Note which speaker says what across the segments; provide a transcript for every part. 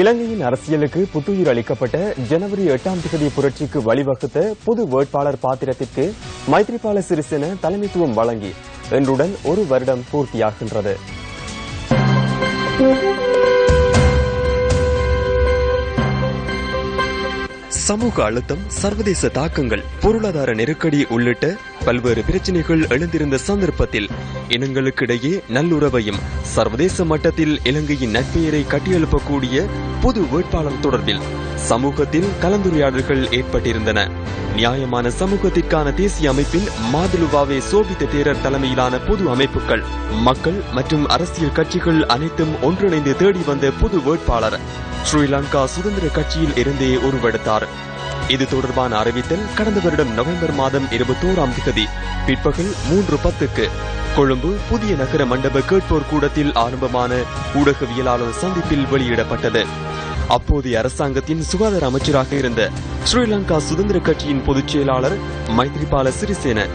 Speaker 1: இலங்கையின் அரசியலுக்கு புத்துயிர் அளிக்கப்பட்ட ஜனவரி எட்டாம் தேதி புரட்சிக்கு வழிவகுத்த புது வேட்பாளர் பாத்திரத்திற்கு மைத்ரிபால சிறிசேன தலைமைத்துவம் வழங்கி இன்றுடன் ஒரு வருடம் பூர்த்தியாகின்றது. சமூக அழுத்தம் சர்வதேச தாக்கங்கள் பொருளாதார நெருக்கடி உள்ளிட்ட பல்வேறு பிரச்சனைகள் எழுந்திருந்த சந்தர்ப்பத்தில் இனங்களுக்கிடையே நல்லுறவையும் சர்வதேச மட்டத்தில் இலங்கையின் நட்பெயரை கட்டியெழுப்பக்கூடிய புது வேட்பாளர் தொடர்பில் சமூகத்தில் கலந்துரையாடல்கள் ஏற்பட்டிருந்தன. நியாயமான சமூகத்திற்கான தேசிய அமைப்பின் மாதுலுவாவே சோபித்த தேரர் தலைமையிலான பொது அமைப்புகள். மக்கள் மற்றும் அரசியல் கட்சிகள் அனைத்தும் ஒன்றிணைந்து தேடி வந்த புது வேட்பாளர். ஸ்ரீலங்கா சுதந்திர கட்சியில் இருந்தே உருவெடுத்தார். இது தொடர்பான அறிவித்தல் கடந்த வருடம் நவம்பர் மாதம் இருபத்தோராம் தேதி பிற்பகல் மூன்று பத்துக்கு. கொழும்பு புதிய நகர மண்டப கேட்போர் கூடத்தில் ஆரம்பமான ஊடகவியலாளர் சந்திப்பில் வெளியிடப்பட்டது. அப்போது அரசாங்கத்தின் சுகாதார அமைச்சராக இருந்த ஸ்ரீலங்கா சுதந்திர கட்சியின் பொதுச் செயலாளர் மைத்ரிபால சிறிசேன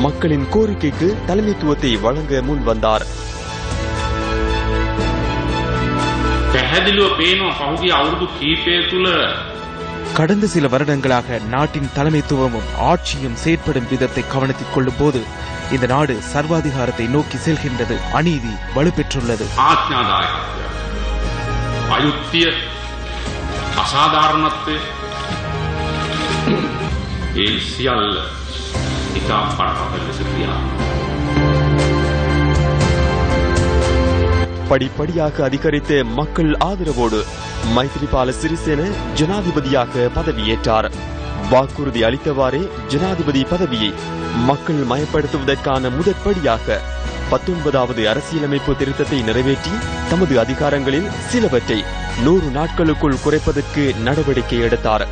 Speaker 1: மக்களின் கோரிக்கைக்கு தலைமைத்துவத்தை வழங்க முன் வந்தார்.
Speaker 2: கடந்த சில வருடங்களாக நாட்டின் தலைமைத்துவமும் ஆட்சியும் செயற்படும் விதத்தை கவனத்தில் கொள்ளும் போது இந்த நாடு சர்வாதிகாரத்தை நோக்கி செல்கின்றது அநீதி வலுப்பெற்றுள்ளது.
Speaker 3: අසාධාරණත්වය ඒ සියල්ල ඉතා පටපට ලෙස ක්‍රියාත්මක.
Speaker 1: படிப்படியாக அதிகரித்த மக்கள் ஆதரவோடு மைத்ரிபால சிறிசேன ஜனாதிபதியாக பதவியேற்றார் வாக்குறுதி அளித்தவாறே ஜனாதிபதி பதவியை மக்கள் மயப்படுத்துவதற்கான முதற்படியாக பத்தொன்பதாவது அரசியலமைப்பு திருத்தத்தை நிறைவேற்றி தமது அதிகாரங்களில் சிலவற்றை நூறு நாட்களுக்குள் குறைப்பதற்கு நடவடிக்கை எடுத்தார்.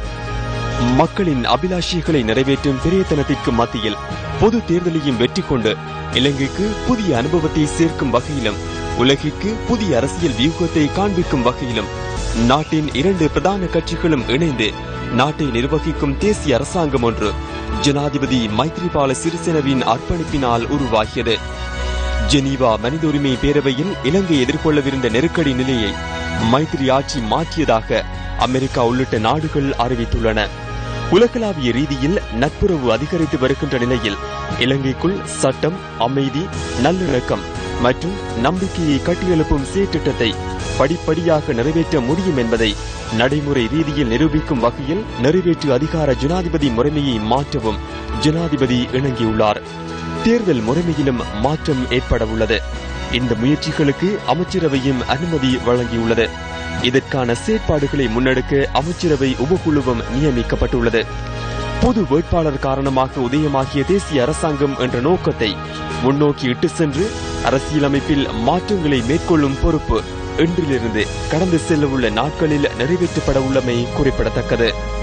Speaker 1: மக்களின் அபிலாஷைகளை நிறைவேற்றும் பிரயத்தனத்திற்கு மத்தியில் பொது தேர்தலையும் வெற்றி கொண்டு இலங்கைக்கு புதிய அனுபவத்தை சேர்க்கும் வகையிலும் உலகிற்கு புதிய அரசியல் வியூகத்தை காண்பிக்கும் வகையிலும் நாட்டின் இரண்டு பிரதான கட்சிகளும் இணைந்து நாட்டை நிர்வகிக்கும் தேசிய அரசாங்கம் ஒன்று ஜனாதிபதி மைத்ரிபால சிறிசேனவின் அர்ப்பணிப்பினால் உருவாகியது. ஜெனீவா மனித உரிமை பேரவையில் இலங்கை எதிர்கொள்ளவிருந்த நெருக்கடி நிலையை மைத்திரி ஆட்சி மாற்றியதாக அமெரிக்கா உள்ளிட்ட நாடுகள் அறிவித்துள்ளன. உலகளாவிய ரீதியில் நட்புறவு அதிகரித்து வருகின்ற நிலையில் இலங்கைக்குள் சட்டம் அமைதி நல்லிணக்கம் மற்றும் நம்பிக்கையை கட்டியெழுப்பும் சீர்திட்டத்தை படிப்படியாக நிறைவேற்ற முடியும் என்பதை நடைமுறை ரீதியில் நிரூபிக்கும் வகையில் நிறைவேற்று அதிகார ஜனாதிபதி முறைமையை மாற்றவும் ஜனாதிபதி இணங்கியுள்ளார். தேர்தல் முறைமையிலும் மாற்றம் ஏற்பட உள்ளது இந்த முயற்சிகளுக்கு அமைச்சரவையும் அனுமதி வழங்கியுள்ளது. இதற்கான செயற்பாடுகளை முன்னெடுக்க அமைச்சரவை உபகுழுவும் நியமிக்கப்பட்டுள்ளது. பொது வேட்பாளர் காரணமாக உதயமாகிய தேசிய அரசாங்கம் என்ற நோக்கத்தை முன்னோக்கி இட்டு சென்று அரசியலமைப்பில் மாற்றங்களை மேற்கொள்ளும் பொறுப்பு இன்றிலிருந்து கடந்து செல்லவுள்ள நாட்களில் நிறைவேற்றப்பட உள்ளமை குறிப்பிடத்தக்கது.